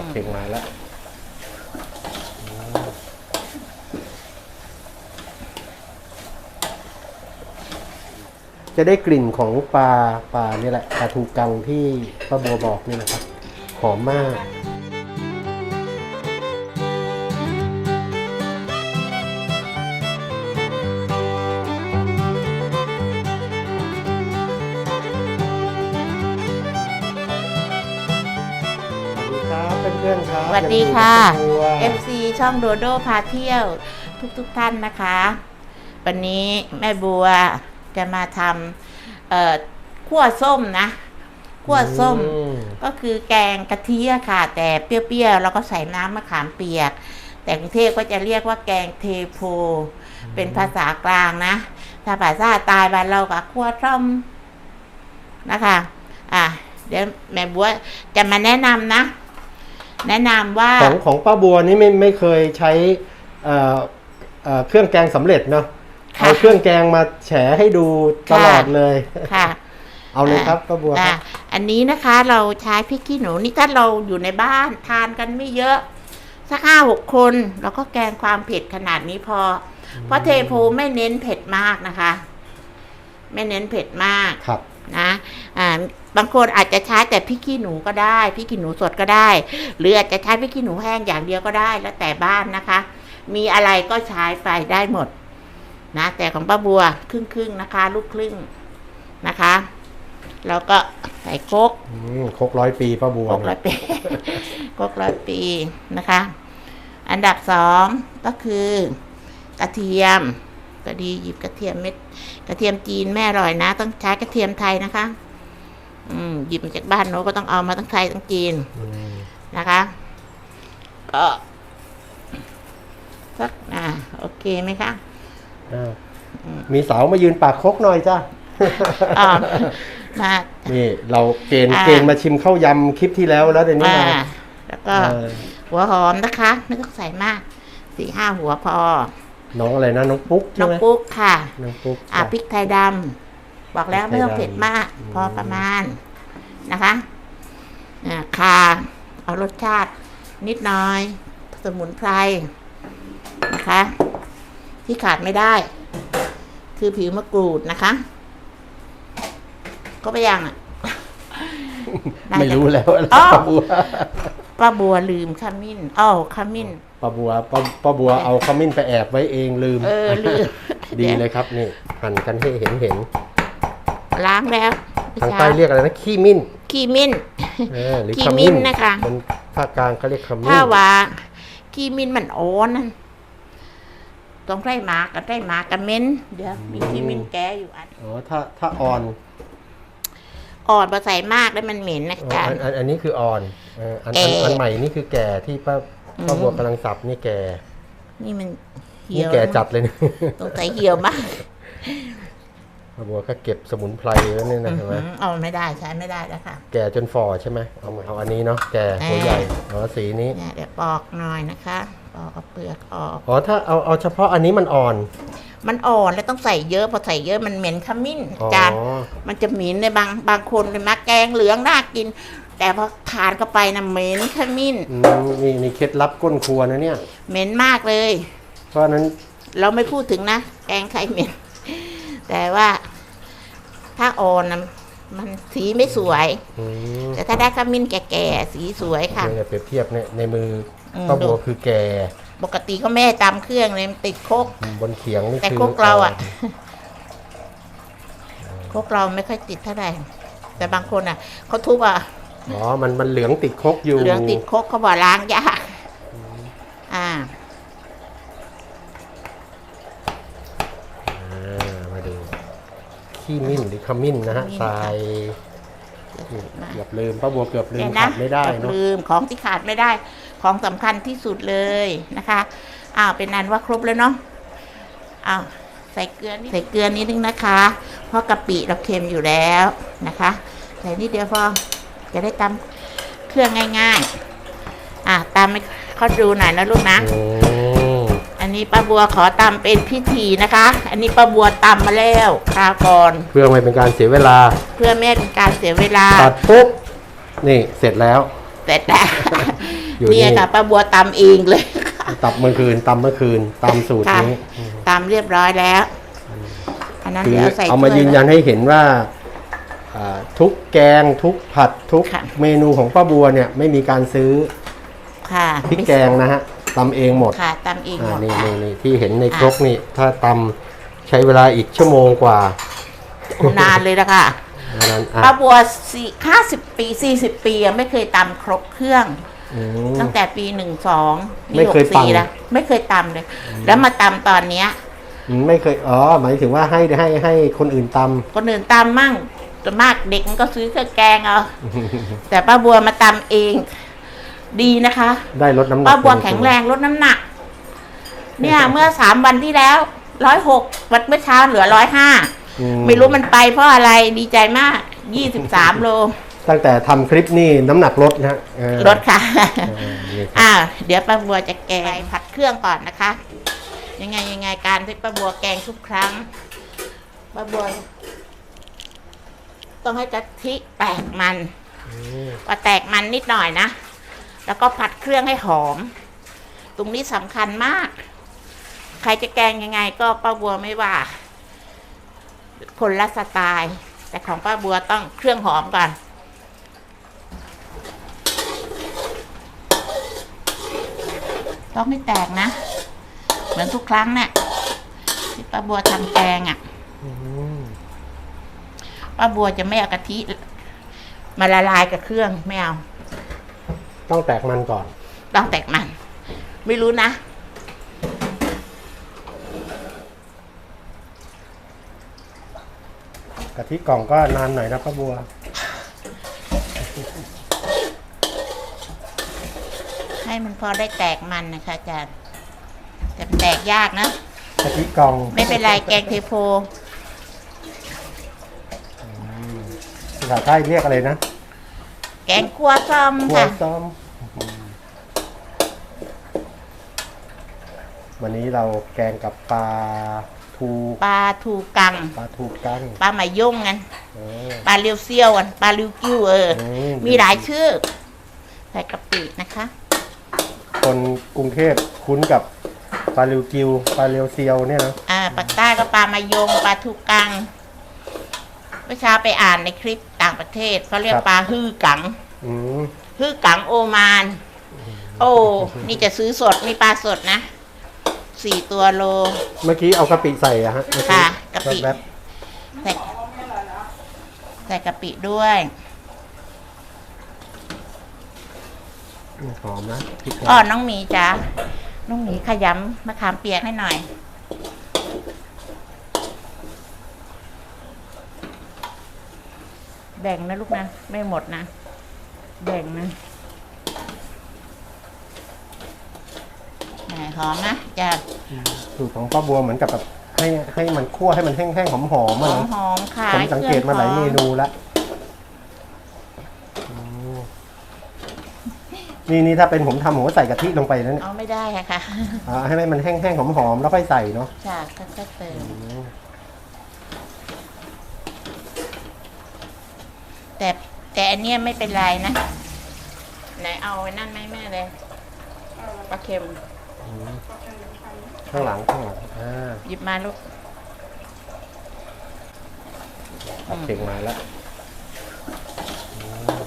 ผัดเค็งมาแล้วจะได้กลิ่นของปลาปลาเนี่ยแหละปลาทูกังที่ป้าบัวบอกนี่นะครับ หอมมาก ดีค่ะยังอยู่กับ FC ช่องโดโดพาเที่ยวทุกๆทท่านนะคะ วันนี้แม่บัวจะมาทำเอ่อขั่วส้มนะขั่วส้มอืก็คือแกงกะทิอะค่ะ แต่เปรี้ยวๆแล้วก็ใส่น้ำมะขามเปียก แต่กรุงเทพก็จะเรียกว่าแกงเทโพ เป็นภาษากลางนะถ้าภาษาใตายบ้านเราก็ขั่วส้มนะคะ อะเดี๋ยวแม่บัวจะมาแนะนำนะ แนะนำว่าของของป้าบัวนี่ไม่ไม่เคยใช้เอ่อเอ่อเครื่องแกงสำเร็จเนาะค่ะ เอาเครื่องแกงมาแฉให้ดูตลอดเลย ค่ะ เอาเลยครับป้าบัวคอะรับอันนี้นะคะเราใช้พริกขี้หนูนี่ถ้าเราอยู่ในบ้านทานกันไม่เยอะ สักห้าหกคนเราก็แกงความเผ็ดขนาดนี้พอ เพราะเทโพไม่เน้นเผ็ดมากนะคะ ไม่เน้นเผ็ดมาก ครับนะอ่าบางคนอาจจะใช้แต่พริกขี้หนูก็ได้พริกขี้หนูสดก็ได้ หรืออาจจะใช้พริกขี้หนูแห้งอย่างเดียวก็ได้ แล้วแต่บ้านนะคะ มีอะไรก็ใช้ไปได้หมด นะ แต่ของป้าบัวครึ่งครึ่งๆนะคะ ลูกครึ่งนะคะ แล้วก็ใส่โคกอืมครกร้อยปีป้าบัวโคกร้อยปีโคกร้อยปีนะคะ อันดับสองก็คือกระเทียม ก็ดีหยิบกระเทียมเม็ดกระเทียมจีนแม่อร่อยนะ ต้องใช้กระเทียมไทยนะคะ อืมหยิบมาจากบ้านโน้นก็ต้องเอามาทั้งไทยทั้งจีนอืมนะคะ ก็สักอ่าโอเคไหมคะอ่ามีเสามายืนปากครกหน่อยจ้าอ่ามานี่เราเกณฑ์อ่าเกณฑ์มาชิมข้าวยำคลิปที่แล้วแล้วเดี๋ยวนี้อ่ามาแล้วก็เออหัวหอมนะคะ ไม่ต้องใส่มากสี่ห้าหัวพอ น้องอะไรนะน้องปุ๊กน้ใช่องไหมปุ๊กค่ะ น้องปุ๊กอ่าจ้ะ พริกไทยดำบอกแล้วพริกไทยไม่ต้องเผ็ดมากดำพอประมาณนะคะอ่าคาเอารสชาติ นิดหน้อย สมุนไพรนะคะ ที่ขาดไม่ได้ คือผิวมะกรูดนะคะ ก็ไปยังอะน่าจะไม่รู้แล้วอ้อป้าบัว ป้าบัวลืมขมิ้นอ้าวขมิ้น ป้าบัวป้าป้าบัวเอาขมิ้นไปแอบไว้เองลืม เออลืม ดีเลยครับนี่หั่นกันให้เห็นเห็นล้างแล้วทางใต้เรียกอะไรนะขี้มิ้นขี้มิ้นเออหรือขี้ขมิ้มิ้นนนะคะคนภาคกลางเขาเรียกขมิ้นถ้าว่าขี้มิ้นมันโอนนั่นต้องได้หมากับได้หมากับเม้นเดี๋ยวมีขี้มิ้นแก้อยู่อัน อ๋อถ้าถ้าอ่อน อ่อนพอใส่มากแล้วมันเหม็นนะอ๋อจ๊ะอันอันอันนี้คืออ่อนเอออันแก่อันอันใหม่นี่คือแก่ที่ป้าอืม ป้าบัวกำลังสับนี่แก่นี่มันเหี่นี่ยวแก่จัดเลยนะต้องใส่เหี่ยวมากป้าบัวก็เก็บสมุนไพรไว้นี่นะเห็นไหมเอาไม่ได้ใช้ไม่ได้แล้วค่ะ แก่จนฝ่อใช่ไหมเอามาเอาอันนี้เนาะแก่หัวใหญ่อ๋อสีนี้เนี่ยเดี๋ยวปอกหน่อยนะคะ ปอกเอาเปลือกออก อ๋อถ้าเอาเอาเฉพาะอันนี้มันอ่อน มันอ่อนแล้วต้องใส่เยอะพอใส่เยอะมันเหม็นขมิ้นอ๋อจานมันจะเหม็นในบางบางคนเลยมาแกงเหลืองน่ากิน แต่พอทานเข้าไปนะเหม็นขมิ้นอืมนี่นี่เคล็ดลับก้นครัวนะเนี่ย เหม็นมากเลย เพราะฉะนั้นเราไม่พูดถึงนะแกงไข่เหม็น แต่ว่าถ้าอ่อนนะมันสีไม่สวยอืมแต่ถ้าได้ขมิ้นแก่ๆสีสวยค่ะเนี่ยเปรียบเทียบเนี่ยในมืออมป้าบัวดูคือแก่ ปกติก็แม่ตำเครื่องเลยมันติดโคก บนเขียงนี่แต่คือโคกเราอะนโคกเราไม่ค่อยติดเท่าไหร่ แต่บางคนอะเขาทุบอะอ๋อ มันมันเหลืองติดครกอยู่เหลืองติดโคกเขาบอกล้างยากอ่าอ่ามาดู ขี้มิ้นหรือขมิ้นนะฮะทราย เกือบลืมป้าบัวเกือบลืมเนี่ยขานะดไม่ได้เนาะลืมของที่ขาดไม่ได้ ของสำคัญที่สุดเลยนะคะอ้าวเป็นนันว่าครบแล้วเนาะอ้าวใส่เกลือนิดใส่เกลือนิดนึงนะคะ เพราะกะปิเราเค็มอยู่แล้วนะคะใส่นิดเดียวพอจะได้ตำเครื่องง่าย ๆ อะตำให้เขาดูหน่อยนะลูกนะอืมอั นนี้ป้าบัวขอตำเป็นพิธีนะคะ อันนี้ป้าบัวตำมาแล้วคราวก่อน เพื่อไม่เป็นการเสียเวลา เพื่อไม่ให้เป็นการเสียเวลา ตัดปุ๊บ นี่เสร็จแล้วแต่แต่อยู่เนี่ยนี่ค่ะป้าบัวตำเองเลยตับเมื่อคืนตำเมื่อคืนตำสูตรค่ะนี้ ตำเรียบร้อยแล้ว อันนั้นคือเดี๋ยวใส่เอามาถ้ว ยืนยันให้เห็นว่าอ่าทุกแกงทุกผัดทุกค่ะ เมนูของป้าบัวเนี่ยไม่มีการซื้อค่ะพริกแกงนะฮะ ตำเองหมดค่ะตำเองหอ่ามดนี่ค่ะนี่นี่ที่เห็นในครกนี่ ถ้าตำใช้เวลาอีกชั่วโมงกว่า นานเลยนะคะอันนั้นอะป้าบัวสี่ห้าสิบปีสี่สิบปีอะไม่เคยตำครบเครื่องอืมตั้งแต่ปีหนึ่งสองไม่เคยตำแล้วไม่เคยตำเลย แล้วมาตำตอนเนี้ยอืมไม่เคยอ๋อหมายถึงว่าให้ให้ให้คนอื่นตคนอื่นตำมั่งส่วนมากเด็กมันก็ซื้อเครื่องแกงเอาแต่ป้าบัวมาตำเอง ดีนะคะำได้ลดน้ำหนักป้าบัวแข็งแรงลดน้ำหนัก เนี่ยเมื่อสามวันที่แล้วร้อยหกวันเมื่อเช้าเหลือร้อยห้าอืไม่รู้มันไปเพราะอะไรดีใจมากยี่สิบสามโล ตั้งแต่ทำคลิปนี่น้ำหนักลดนะฮะเออลดค่ะเออนี่ครับอ่าเดี๋ยวป้าบัวจะแกงผัดเครื่องก่อนนะคะ ยังไงยังไงการที่ป้าบัวแกงทุกครั้งป้าบัวต้องให้กะทิแตกมันอืมพอแตกมันนิดหน่อยนะ แล้วก็ผัดเครื่องให้หอม ตรงนี้สำคัญมาก ใครจะแกงยังไงก็ป้าบัวไม่ว่า คนละสไตล์ แต่ของป้าบัวต้องเครื่องหอมก่อนต้องไม่แตกนะ เหมือนทุกครั้งเนี่ยที่ป้าบัวทำแกงอะ่ะอืมป้าบัวจะไม่เอากะทิมาละลายกับเครื่องไม่เอา ต้องแตกมันก่อน ต้องแตกมัน ไม่รู้นะ กะทิกล่องก็นานหน่อยนะป้าบัว ให้มันพอได้แตกมันนะคะอาจารย์แต่แตกยากนะ กะทิกล่องไม่เป็นไรแกงเทโพ ภาษาใต้เรียกอะไรนะแกงคั่วซ่อมครัวค่ะ ซ้อมวันนี้เราแกงกับปลาทูปลาทูกัง ปลาทูกังปลาหมายย่งกันเออ ปลาเลียวเซียวกันปลาลิวกิ้วเอออืมมีหลายชื่อใส่กะปินะคะ คนกรุงเทพคุ้นกับปลาลิวกิวปลาเรียวเซียวเนี่ยนะอ่าปากใต้ก็ปลามายงปลาทูกังเมื่อเช้าไปอ่านในคลิป ต่างประเทศเขาเรียกปลาฮื้อกังอืม ฮื้อกังโอมาน โอ้ นี่จะซื้อสดมีปลาสดนะสี่ตัวโล เมื่อกี้เอากะปิใส่อะฮะเมื่อค่ะกะปิ แว๊บใส่ใส่กะปิด้วยๆอืมหอมนะพริกแกงอ้อน้องหมีจ้าน้องหมีขยำมะขามเปียกให้หน่อย แบ่งนะลูกนะ ไม่หมดนะ แบ่งนะแหมหอมนะจ้าสูตรของป้าบัวเหมือนกับแบบให้ให้มันคั่วให้มันแห้งๆหอมๆหอะอมนะหอมๆค่ะผมสังเกตมาหลายเมนูแล้วอืมนี่นี่ถ้าเป็นผมทำผมก็ใส่กะทิลงไปแล้วเนี่ยเอาไม่ได้ค่ะค่ะอ่าให้มันแห้งๆหอมๆแล้วค่อยใส่เนาะจ้าก็ก็เติม อืม แต่แต่อันเนี้ยไม่เป็นไรนะ ไหนเอาไว้นั่นไหมแม่เลยปลาเค็มข้างหลังข้างหลังอ่าหยิบมาลูกตัดเข่งมาแล้วอืม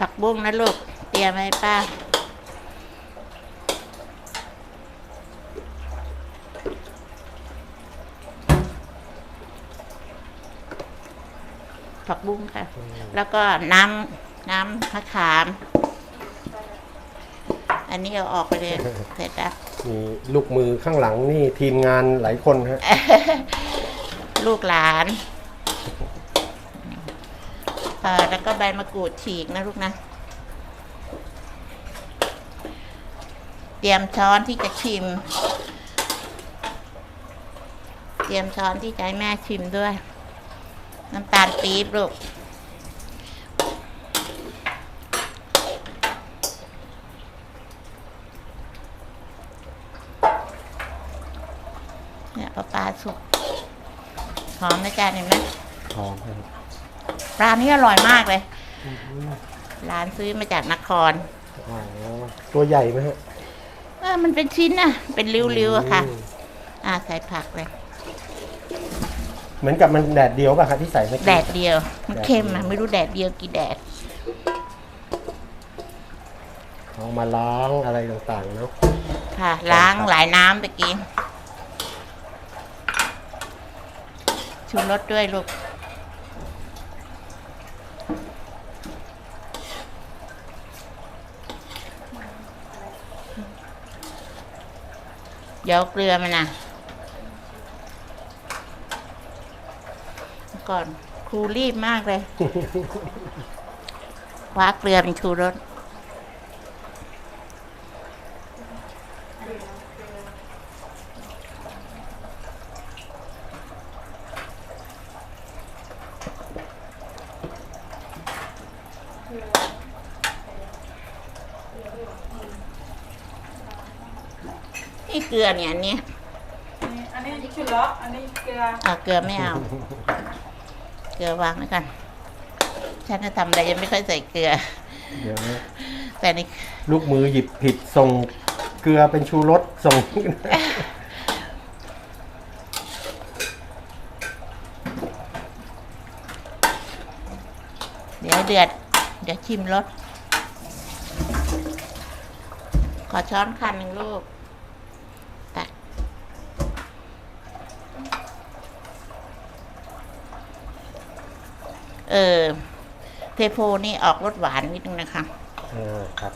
ผัก บุ้งนะลูก เตรียมไว้ป้า ผักบุ้งค่ะ แล้วก็น้ำน้ำมะขามออันนี้เอาออกไปเลย เสร็จแล้ว มีลูกมือข้างหลังนี่ทีมงานหลายคนฮะ ลูกหลานเออแล้วก็ใบมะกรูดฉีกนะลูกนะ เตรียมช้อนที่จะชิม เตรียมช้อนที่จะให้แม่ชิมด้วย น้ำตาลปี๊บลูกเนี่ยปลาปลาสุกหอมนะจ๊ะเห็นไหมหอมครับร้านนี้อร่อยมากเลย ร้านซื้อมาจากนคร อ๋อตัวใหญ่ไหมฮะเออ มันเป็นชิ้นนะเป็นริ้วๆอะค่ะ อืมอ่าใส่ผักเลย เหมือนกับมันแดดเดียวป่ะคะที่ใส่เมื่อกี้ แดดเดียว มันแดดเค็มเดีอะยว ไม่รู้แดดเดียวกี่แดด เอามาล้างอะไรต่างๆเนาะ ค่ะ ล้างหลายน้ำไปกินชูรสด้วยลูก เดี๋ยวเกลือมันนะก่อนครูรีบมากเลยคว้าเกลือเป็นชูรสนี่ เกลือเนี่ยอันเนี้ยอันนี้ชูรสอันนี้เกลืออะเกลือไม่เอา เกลือวางไว้ก่อนฉันจะทำอะไรยังไม่ค่อยใส่เกลือ เดี๋ยวแต่ในลูกมือหยิบผิดส่งเกลือเป็นชูรสส่ง เดี๋ยวเดือด เดี๋ยวชิมรสขอช้อนคันหนึ่งลูกตัก เออ เทโพนี่ออกรสหวานนิดนึงนะคะอ่าครับ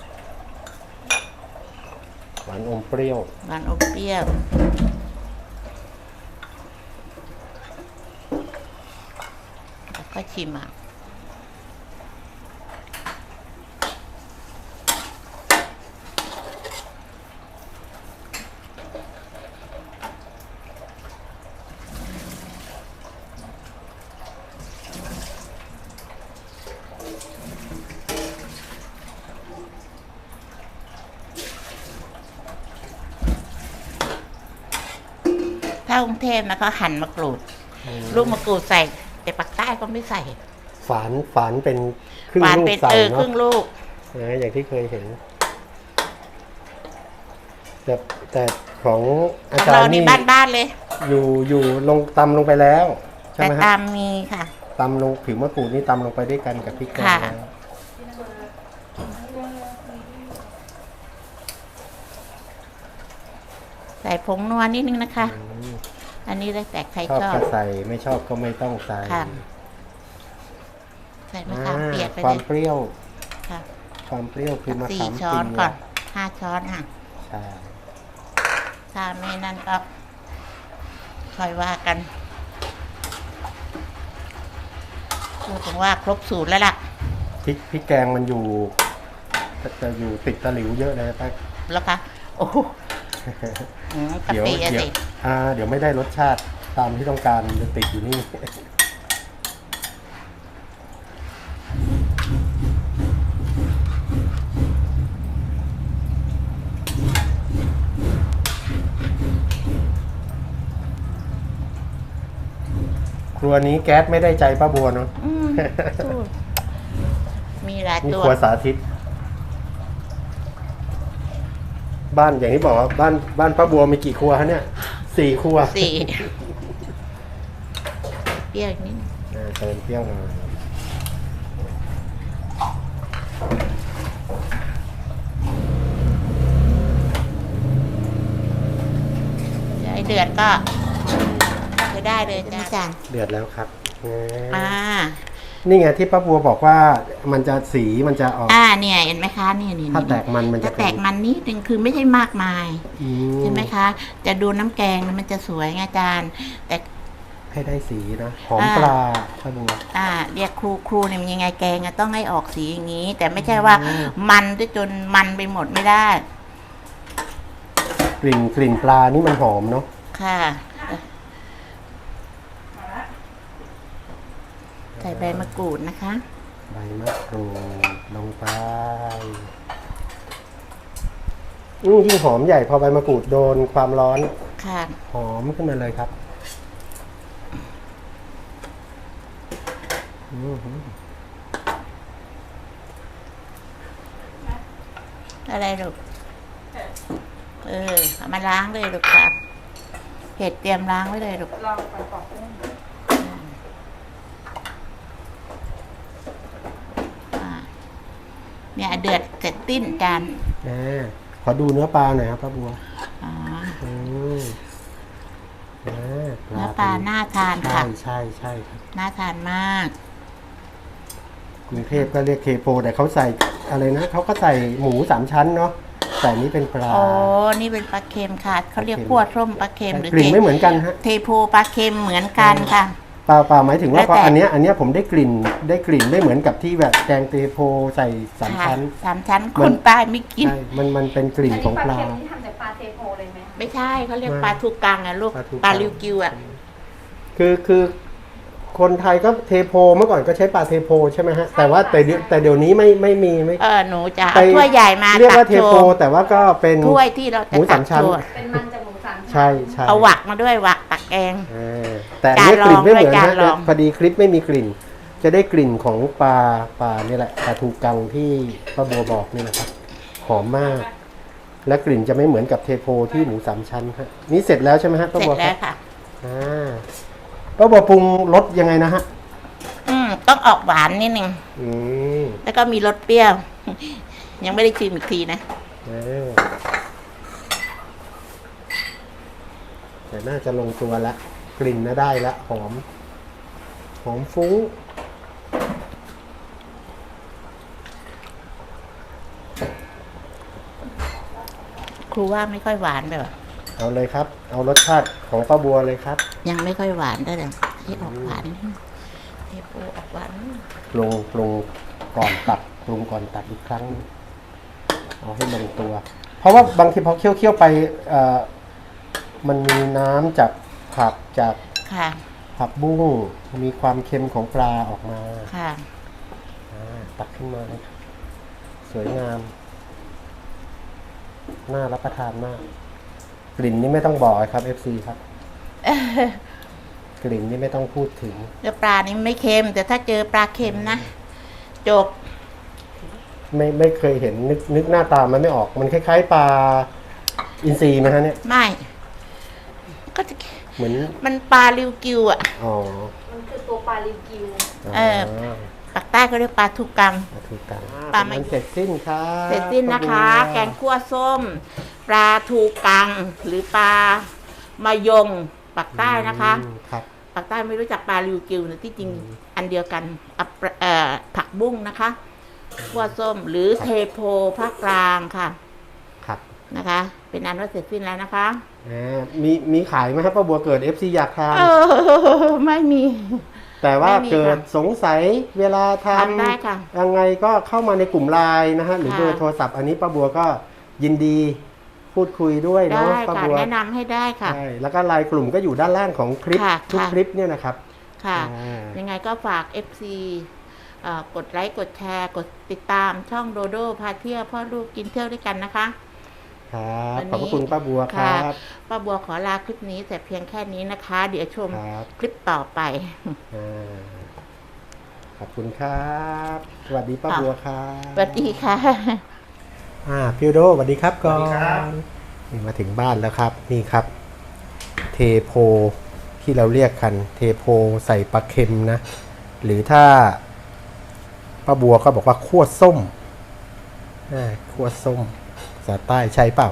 หวานอมเปรี้ยว หวานอมเปรี้ยว แล้วก็ชิมอะ ถ้ากรุงเทพนะก็หั่นมะกรูด ลูกมะกรูดใส่ แต่ปักใต้ก็ไม่ใส่ฝานฝานเป็นครึ่งหวานลูกเป็นใส่เออคเนาะรึ่งลูก นะอย่างที่เคยเห็นแต่แต่ของอาของจารเราย์นี่นี่บ้านๆเลยอยู่อยู่ลงตำลงไปแล้ว ใช่แต่ไหมตาฮะมมีค่ะ ตำลงผิวมะกรูดนี่ตำลงไปด้วยกันกับพริกแกงค่ะแล้วใส่ผงนัวนิดนึงนะคะ อืมอันนี้แล้วแต่ใครชอบชอบก็ใส่ไม่ชอบก็ไม่ต้องใส่ค่ะใส่มะขามเปียกไปควาเลมยเปรี้ยว ค่ะความเปรี้ยวคือมะสี่ขามช้อนเปียก่อนห้าช้อนค่ะ ใช่ถ้าไม่นั่นก็ค่อยว่ากันพูดถึงว่าครบสูตรแล้วล่ะ พริกพริกแกงมันอยู่จะอยู่ติดตะหลิวเยอะเลยป้าแล้วคะโอ้โหอืมกะเดี๋ยวปิอะเดี๋ยว สิ อ่าเดี๋ยวไม่ได้รสชาติตามที่ต้องการจะติดอยู่นี่ครัวนี้แก๊สไม่ได้ใจป้าบัวเนาะอืมสู้มีหลายนี่ตัว ครัวสาธิต บ้านอย่างที่บอกว่าบ้านบ้านป้าบัวมีกี่ครัวฮะเนี่ย สี่ครัวสี่เปรี้ยวอีกนิดอ่าเติมเปรี้ยวหน่อยเดี๋ยวไอ้เดือดก็จะได้เลยจ้าจานเดือดแล้วครับอ่า นี่ไงที่ป้าบัวบอกว่ามันจะสีมันจะออก อ่าเนี่ยเห็นไหมคะนี่นี่ถ้าแตกมันมันจะถ้าแตกมันนิดนึงคือไม่ใช่มากมายอืใช่ไหมคะ จะดูน้ำแกงมันจะสวยไงอาจารย์ แต่ ให้ได้สีนะหอมอ่า ปลาป้าบัว อ่าเรียกครูครูเนี่ยมันยังไงแกงอะต้องให้ออกสีอย่างนี้ แต่ไม่ใช่ว่ามันด้วยจนมันไปหมดไม่ได้กลิ่นกลิ่นปลานี่มันหอมเนาะค่ะใส่ใบมะกรูดนะคะ ใบมะกรูดลงไปอืมยิ่งหอมใหญ่พอใบมะกรูดโดนความร้อน ค่ะ หอมขึ้นมาเลยครับอืมอะไรลูก เออเอามาล้างเลยลูกค่ะเห็ดเตรียมล้างไว้เลยลูก เราไปปอกกุ้งอ่า เนี่ยเดือดเสร็จติ้นจานอ่าขอดูเนื้อปลาหน่อยครับป้าบัวอ๋ออืมอ่าเนื้อปลาน่าทานใช่ค่ะ ใช่ใช่ครับน่าทานมาก กรุงเทพก็เรียกเคโปแต่เขาใส่อะไรนะเขาก็ใส่หมูสามชั้นเนาะแต่นี้เป็นปลา โอ้นี่เป็นปลาเค็มค่ะเขาเรียกปลาเค็มขั่วส้มปลาเค็มหรือกลิ่นไม่เหมือนกันฮะ เทโพปลาเค็มเหมือนกันค่ะ เปล่าเปล่าหมายถึงว่าแล้วพอแต่ อันเนี้ยอันเนี้ยผมได้กลิ่นได้กลิ่นไม่เหมือนกับที่แบบแกงเตโพใส่สามค่ะชั้นสามชั้นมัน คนใต้ไม่กิน ใช่มันมันเป็นกลิ่นของปลา เค็มที่ทำจากปลาเทโพเลยไหมไม่ใช่เขาเรียกไม่ปลาทูกังอะลูกปลาทูกัง ปลาลิวกิวอะคือคือคนไทยก็เทโพเมื่อก่อนก็ใช้ปลาเทโพใช่ไหมฮะ แต่ว่าแต่เดี๋ยวแต่เดี๋ยวนี้ไม่ไม่มีไม่ เออหนูจะไปเอาถ้วยใหญ่มาเรียกตัว่ากเทโชโพว์แต่ว่าก็เป็น ถ้วยที่เราจะหมูตัสากมชั้น โชว์เป็นมันจ ใช่ใช่เอาหวักมาด้วยหวักตักแกง เออแต่อันเนี้ยจานรองกลิ่นไม่เหมือนด้วยจานฮะรอง พอดีคลิปไม่มีกลิ่น จะได้กลิ่นของปลาปลานี่แหละปลาทูกังที่ป้าบัวบอกนี่นะครับ หอมมาก และกลิ่นจะไม่เหมือนกับเทโพที่หมูสามชั้นฮะนี่เสร็จแล้วใช่ไหมฮะป้าเสร็บัวจคแล้รัวบค่ะ อ่าป้าบัวปรุงรสยังไงนะฮะอืมต้องออกหวานนิดนึง อืมแล้วก็มีรสเปรี้ยว ยังไม่ได้ชิมอีกทีนะ เออ แต่น่าจะลงตัวละกลิ่นน่าได้ละหอม หอมฟุ้งครูว่าไม่ค่อยหวานไปหรอเอาเลยครับ เอารสชาติของป้าบัวเลยครับ ยังไม่ค่อยหวานได้เลยให้ออกหวานนิดนึงเทโพออกหวานนิดนึงปรุงปรุงก่อนตัดปรุงก่อนตัดอีกครั้ง เอาให้ลงตัว เพราะว่าบางทีพอเคี่ยวเคี่ยวๆไปเอ่อ มันมีน้ำจากผักจากค่ะผักบุ้งมีความเค็มของปลาออกมาค่ะอ่าตักขึ้นมาเลยครับสวยงาม น่ารับประทานมาก กลิ่นนี่ไม่ต้องบอกครับ FC ครับ กลิ่นนี่ไม่ต้องพูดถึงเนื้อปลานี่ไม่เค็ม แต่ถ้าเจอปลาเค็มนะ จบ ไม่ไม่เคยเห็นนึกนึกหน้าตามันไม่ออก มันคล้าย ๆ ปลาอินทรีไหมฮะเนี่ย ไม่ ก็จะเหมือนมันปลาริวกิวอะ อ๋อมันคือตัวปลาลิวกิว เออ ปากใต้เขาเรียกปลาทุกังปลาทูกังปลาไม่มันเสร็จสิ้นครับเสร็จสิ้นนะคะขอบณแกงคั่วส้ม ปลาทูกัง หรือปลามายงปากใต้นะคะ อืมครับ ปากใต้ไม่รู้จักปลาริวกิวนะที่จริงอันเดียวกันอัปเอ่อผักบุ้งนะคะคั่วส้มหรือเทโพภาคกลางค่ะครับ นะคะ เป็นอันว่าเสร็จสิ้นแล้วนะคะ อ่ามีมีขายไหมครับป้าบัวเกิด FC อยากทาน เออ ไม่มี แต่ว่าไม่มีเกิดค่ะสงสัยเวลาททำได้ค่ะำยังไงก็เข้ามาในกลุ่มไลน์นะฮะหรือค่ะ เบอร์โทรศัพท์อันนี้ป้าบัวก็ยินดีพูดคุยด้วยได้เนาะป้าค่ะบัวแนะนำให้ได้ค่ะ ใช่แล้วก็ไลน์กลุ่มก็อยู่ด้านล่างของคลิปค่ะทุกค่ะ คลิปเนี่ยนะครับ ค่ะ อ่ายังไงก็ฝาก FC เอ่อกดไลค์ กดแชร์ กดติดตามช่องโดโดพาเที่ยวพ่อลูกกินเที่ยวด้วยกันนะคะ ครับวันนี้ขอบพระคุณป้าบัวคค่ะรับป้าบัวขอลาคลิปนี้ แต่เพียงแค่นี้นะคะ เดี๋ยวชมครับคลิปต่อไปอ่าขอบคุณครับ สวัสดีป้าค่ะบัวครับสวัสดีค่ะอ่าพิวโดสวัสดีครับก่อนนี่มาถึงบ้านแล้วครับ นี่ครับ เทโพที่เราเรียกกัน เทโพใส่ปลาเค็มนะ หรือถ้าป้าบัวก็บอกว่าคั่วส้มอ่าคั่วส้มภา ษาใต้ใช่เปล่า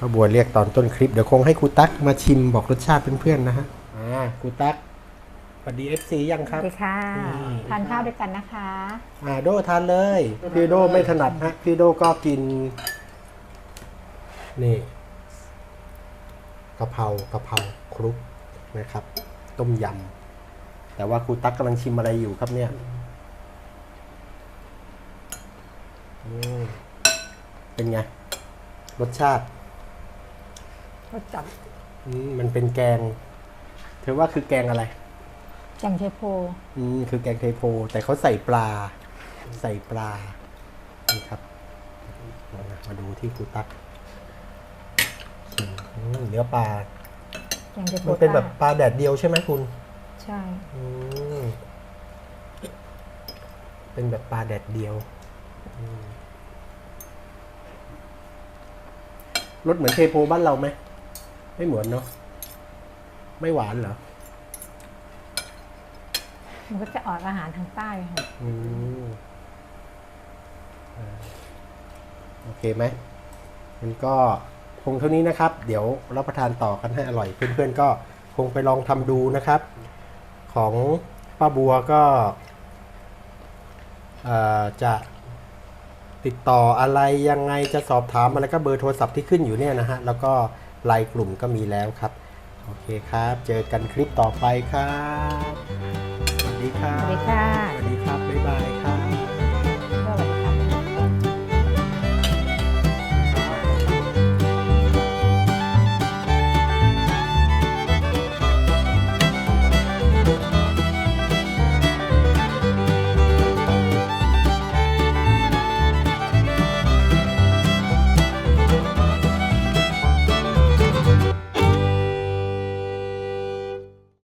ป้าบัวเรียกตอนต้นคลิป เดี๋ยวคงให้ครูตั๊กมาชิมบอกรสชาติเพื่อนๆนะฮะอ่าครูตั๊กสวัสดี FC ยังคสรับ วัสดีค่ะ อืม ทานข้าวด้วยกันนะคะ อ่าโดทานเลยพี่โดไม่ถนัดฮะพี่โดก็กิน นี่กะเพรากะเพราคลุกนะครับ ต้มยำแต่ว่าครูตั๊กกำลังชิมอะไรอยู่ครับเนี่ยอืม เป็นไง รสชาติรสจัดอืมมันเป็นแกง เธอว่าคือแกงอะไรแกงเทโพ อืมคือแกงเทโพ แต่เขาใส่ปลา ใส่ปลา นี่ครับ มามาดูที่ครูตักชิมอืมเนื้อปลาแกงเทโพมันเป็นแบบใต้ปลาแดดเดียวใช่ไหมคุณ ใช่ อืมเป็นแบบปลาแดดเดียวอืม รสเหมือนเทโพบ้านเราไหม ไม่เหมือนเนาะ ไม่หวานเหรอ มันก็จะออกอาหารทางใต้ค่ะอืมอ่าโอเคไหมมันก็คงเท่านี้นะครับ เดี๋ยวรับประทานต่อกันให้อร่อย เพื่อนๆก็คงไปลองทำดูนะครับ ของป้าบัวก็เอ่อจะ ติดต่ออะไรยังไงจะสอบถามอะไรก็เบอร์โทรศัพท์ที่ขึ้นอยู่เนี่ยนะฮะ แล้วก็ไลน์กลุ่มก็มีแล้วครับ โอเคครับ เจอกันคลิปต่อไปครับ สวัสดีครับ สวัสดีค่ะ สวัสดีครับ บ๊ายบายครับ